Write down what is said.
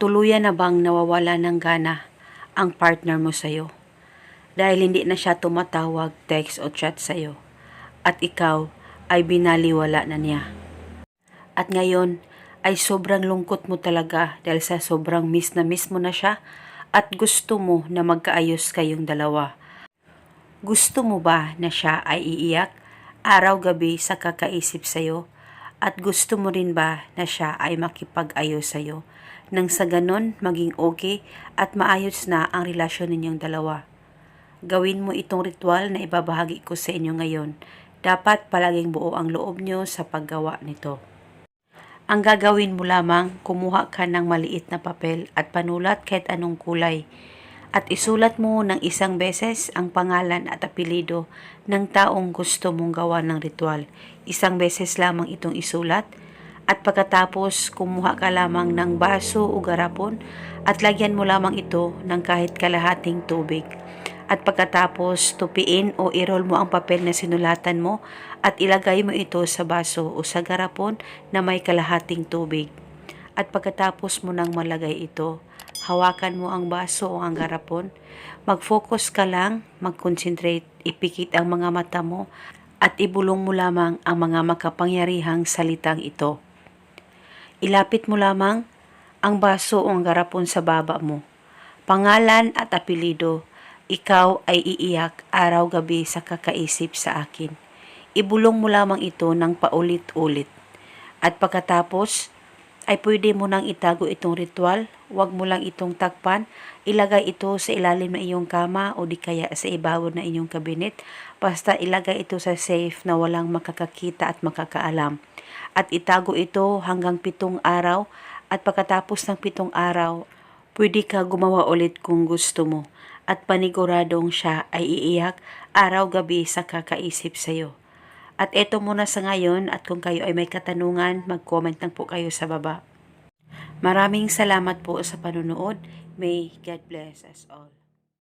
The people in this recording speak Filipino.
tuluyan na bang nawawala ng gana ang partner mo sa'yo? Dahil hindi na siya tumatawag, text o chat sa'yo. At ikaw ay binaliwala na niya. At ngayon ay sobrang lungkot mo talaga dahil sa sobrang miss na miss mo na siya at gusto mo na magkaayos kayong dalawa. Gusto mo ba na siya ay iiyak araw-gabi sa kakaisip sa'yo? At gusto mo rin ba na siya ay makipag-ayos sa'yo? Nang sa ganon maging okay at maayos na ang relasyon ninyong dalawa. Gawin mo itong ritual na ibabahagi ko sa inyo ngayon. Dapat palaging buo ang loob nyo sa paggawa nito. Ang gagawin mo lamang, kumuha ka ng maliit na papel at panulat kahit anong kulay. At isulat mo ng isang beses ang pangalan at apelido ng taong gusto mong gawa ng ritual. Isang beses lamang itong isulat. At pagkatapos, kumuha ka lamang ng baso o garapon at lagyan mo lamang ito ng kahit kalahating tubig. At pagkatapos, tupiin o irol mo ang papel na sinulatan mo at ilagay mo ito sa baso o sa garapon na may kalahating tubig. At pagkatapos mo nang malagay ito, hawakan mo ang baso o ang garapon, mag-focus ka lang, mag-concentrate, ipikit ang mga mata mo at ibulong mo lamang ang mga makapangyarihang salitang ito. Ilapit mo lamang ang baso o ang garapon sa baba mo. Pangalan at apelido, ikaw ay iiyak araw-gabi sa kakaisip sa akin. Ibulong mo lamang ito ng paulit-ulit. At pagkatapos, ay pwede mo nang itago itong ritual, huwag mo lang itong takpan, ilagay ito sa ilalim ng iyong kama o di kaya sa ibabaw ng inyong kabinet, basta ilagay ito sa safe na walang makakakita at makakaalam. At itago ito hanggang pitong araw at pagkatapos ng pitong araw, pwede ka gumawa ulit kung gusto mo at paniguradong siya ay iiyak araw-gabi sa kakaisip sa'yo. At eto muna sa ngayon at kung kayo ay may katanungan, mag-comment lang po kayo sa baba. Maraming salamat po sa panunood. May God bless us all.